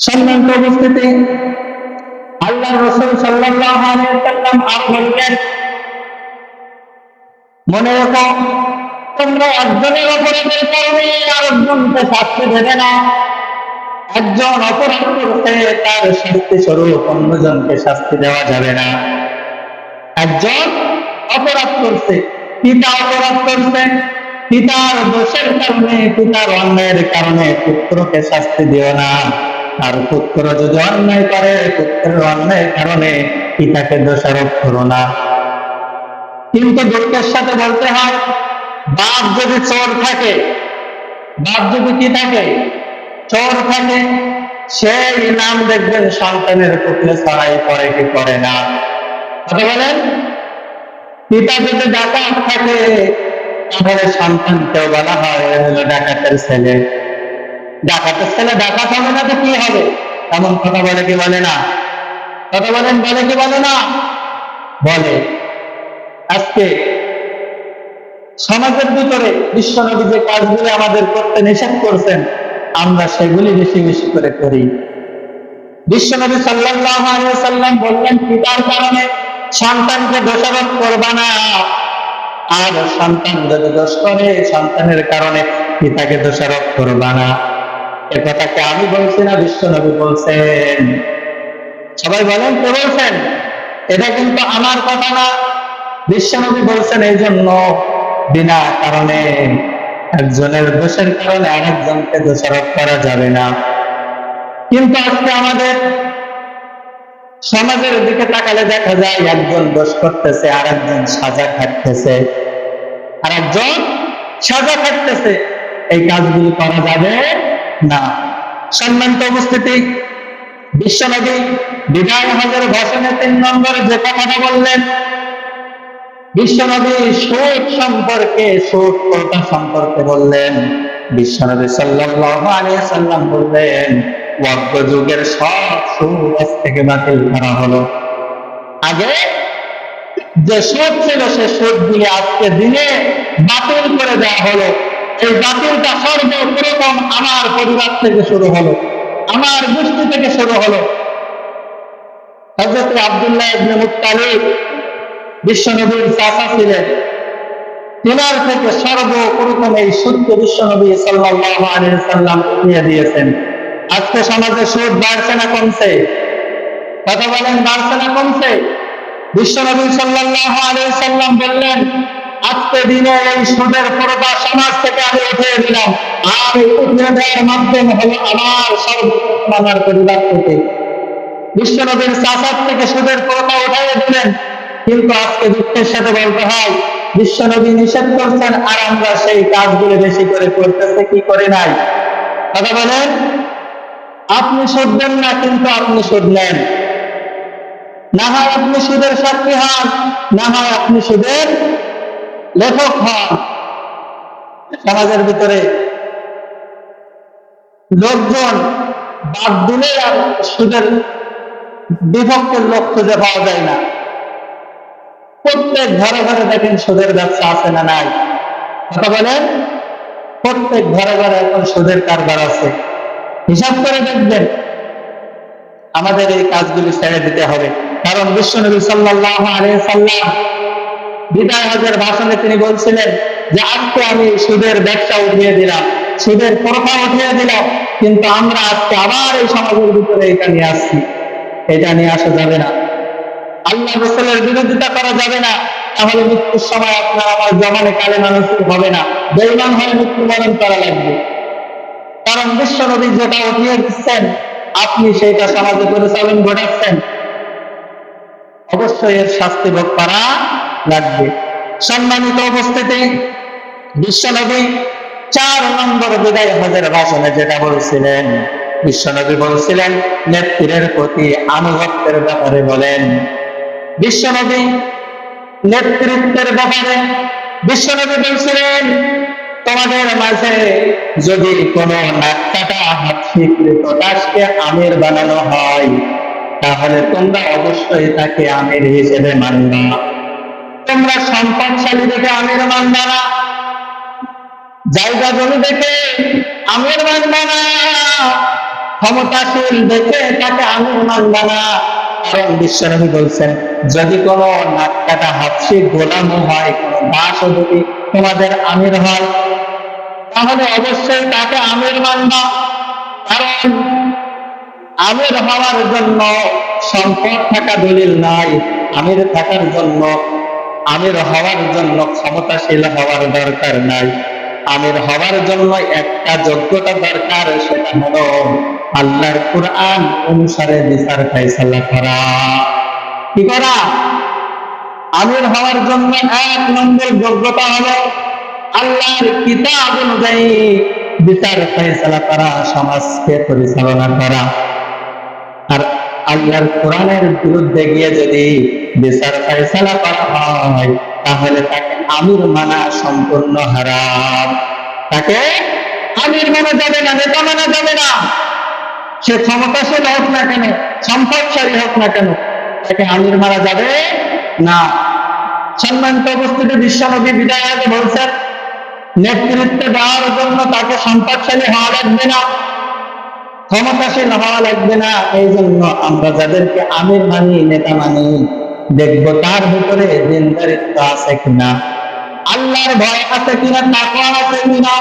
সম্মানিত উপস্থিতি আল্লাহ রসুল ওয়াসাল্লাম আরও মনে রেখো, তোমরা একজনের অপরাধের কারণে আরেকজনকে শাস্তি দেবে না। একজন অপরাধ করতে তার শাস্তি স্বরূপ অন্যজনকে শাস্তি দেওয়া যাবে না। একজন অপরাধ করছে, পিতা অপরাধ করছে, পিতার দোষের কারণে, পিতার অন্যায়ের কারণে পুত্রকে শাস্তি দিও না। আর পুত্র যদি অন্যায় করে, পুত্রের অন্যায়ের কারণে পিতাকে দোষারোপ করো না। কিন্তু দুঃখের সাথে বলতে হয়, বাপ যদি চোর থাকে, বাপ যদি কি থাকে, চোর থাকে, সেই নাম দেখবেন সন্তানের পুত্রে ছড়াই করে কি করে না। কথা বলেন? পিতা যদি ডাকাত থাকে, তাহলে সন্তানকেও বলা হয় ডাকাতের ছেলে। ডাকাতের ছেলে ডাকাত হবে না তো কি হবে? এমন কথা বলে কি বলে না? কথা বলেন, বলে কি বলে না? বলে। আজকে সমাজের ভিতরে বিশ্বনবী যে কাজগুলি আমাদের করতে নিষেধ করছেন, আমরা সেগুলি বেশি বেশি করে করি। বিশ্বনবী সাল্লাল্লাহু আলাইহি সাল্লাম বললেন, পিতার কারণে সন্তানকে দোষারোপ করবা না। আর সন্তান যদি দোষ করে, সন্তানের কারণে পিতাকে দোষারোপ করবা না। এ কথাকে আমি বলছি না, বিশ্বনবী বলছেন। সবাই বলেন কে বলছেন? এটা কিন্তু আমার কথা না বিশ্বনবী বলছেন এই জন্য, বিনা কারণে। একজনের দোষের কারণে আরেকজনকে দোষারোপ করা যাবে না। কিন্তু আজকে আমাদের সমাজের দিকে তাকালে দেখা যায়, একজন দোষ করতেছে আর একজন সাজা খাটতেছে। আর একজন সাজা খাটতেছে। এই কাজগুলি করা যাবে না। সম্মানিত উপস্থিতি, বিশ্বনবী বিদায় হজের ভাষণে তিন নম্বরে যে কথাটা বললেন, বিশ্বনবী সুদ সম্পর্কে, সুদ কথা সম্পর্কে বললেন? বিশ্বনবী সাল্লাল্লাহু আলাইহি সাল্লাম বললেন ওয়াক্য যুগের সব সুদ আজ থেকে বাতিল করা হলো। আগে যে সুদ ছিল, সে সুদগুলি আজকে দিনে বাতিল করে দেওয়া হলো। এই বাতিলটা সর্বপ্রথম আমার পরিবার থেকে শুরু হলো, আমার গোষ্ঠী থেকে শুরু হলো। হজরত আব্দুল্লাহ ইবনে মুত্তালিব বিশ্বনবীর চাচা ছিলেন। তিনার থেকে সর্বপ্রথম এই সত্য বিশ্বনবী সাল্লাল্লাহু আলাইহি সাল্লাম উঠিয়ে দিয়েছেন। আজকে সমাজে সুদ বাড়ছে না কমছে? কথা বলেন, বাড়ছে না কমছে? বিশ্বনবী সাল্লাল্লাহু আলাইহি সাল্লাম বললেন আজকে দিনে এই সুদের পর্দা সমাজ থেকে আমি উঠিয়ে দিলাম আর এই উঠিয়ে দেওয়ার মাধ্যম হলো আমার সর্বপ্রথম আমার পরিবার থেকে। বিশ্বনবীর চাচার থেকে সুদের পর্দা উঠাইয়ে দিলেন। কিন্তু আজকে দুঃখের সাথে বলতে হয়, বিশ্বনবী নিষেধ করছেন আর আমরা সেই কাজগুলো বেশি করে করতেছে, কি করে নাই? কথা বলেন? আপনি সুদ দেন না, কিন্তু আপনি সুদ নেন। না হয় আপনি সুদের সাক্ষী হন, না হয় আপনি সুদের লেখক হন। সমাজের ভিতরে লোকজন বাদ দিলে আর সুদের বিভক্তের লোক খুঁজে পাওয়া যায় না। প্রত্যেক ঘরে ঘরে দেখেন সুদের ব্যবসা আছে না নাই? কথা বলেন, প্রত্যেক ঘরে ঘরে এখন সুদের কারবার আছে। হিসাব করে দেখবেন, আমাদের এই কাজগুলি ছেড়ে দিতে হবে। কারণ বিশ্বনবী সাল্লাল্লাহু আলাইহি সাল্লাম বিদায় হজের ভাষণে তিনি বলছিলেন যে, আজকে আমি সুদের ব্যবসা উঠিয়ে দিলাম, সুদের প্রথা উঠিয়ে দিলাম, কিন্তু আমরা আজকে আবার এই সমাজের ভিতরে এটা নিয়ে আসছি। এটা নিয়ে আসা যাবে না। আল্লাহ রসুলের বিরোধিতা করা যাবে না। তাহলে মৃত্যুর সময় আপনার আমার জমানে কালে মানুষ হবে না। বেইমান হয়ে মৃত্যুবরণ করা লাগবে। কারণ বিশ্ব নবী যেটা উঠিয়ে দিচ্ছেন, আপনি সেইটা সমাজে পরিচালন ঘটাচ্ছেন। অবশ্যই এর শাস্তি ভোগ করা লাগবে। সম্মানিত উপস্থিতি, বিশ্বনবী চার নম্বর বিদায় হজের ভাষণে যেটা বলছিলেন, বিশ্বনবী বলছিলেন নেত্রীর প্রতি আনুগত্যের ব্যাপারে বলেন। বিশ্বনবী নেতৃত্বের ব্যাপারে বিশ্বনবী বলছিলেন, তোমাদের মাঝে যদি কোনো নাট্যাটা হাত স্বীকৃত আমির বানানো হয়, তাহলে তোমরা অবশ্যই তাকে আমির হিসেবে মানবা। তোমরা সম্পদশালী দেখে আমির মানবা না জায়গা জমি দেখে আমির মানবা না ক্ষমতাশীল দেখে তাকে আমির মানবা না কারণ বিশ্বনবী বলছেন, যদি কোনো নাক কাটা হাফসি গোলামও হয়, কোনো দাসও যদি তোমাদের আমির হয়, তাহলে অবশ্যই তাকে আমির মানবা কারণ আমির হওয়ার জন্য সম্পদ থাকা দলিল নাই, আমির থাকার জন্য আমির হওয়ার জন্য ক্ষমতাশীল হওয়ার দরকার নাই। আমির হওয়ার জন্য একটা যোগ্যতা দরকার, সেটা হলো আল্লাহর কোরআন অনুসারে বিচার ফাইসাল্লা করা। কি করা? আমির হওয়ার জন্য এক নম্বর যোগ্যতা হলো আল্লাহর কিতাব অনুযায়ী বিচার ফাইসালা করা, সমাজকে পরিচালনা করা। আর আল্লাহর কোরআনের বিরুদ্ধে গিয়ে যদি বিচার ফাইসালা করা হয়, তাহলে তাকে আমির মানা সম্পূর্ণ হারাম। তাকে আমির মানা যাবে না, নেতা মানা যাবে না। সে ক্ষমতাশীল হোক না কেন, সম্পদশালী হোক না কেন, তাকে আমির মারা যাবে না। সম্মানিত বিশ্বনবী বিদায় বলছেন, নেতৃত্ব দেওয়ার জন্য তাকে সম্পদশালী হওয়া লাগবে না, ক্ষমতাশীল হওয়া লাগবে না, এই জন্য আমরা যাদেরকে আমির মানি, নেতা মানি দেখব তার ভিতরে দিনদারিত্ব আছে কিনা আল্লাহর ভয় আছে কিনা তাকওয়া আছে কিনা.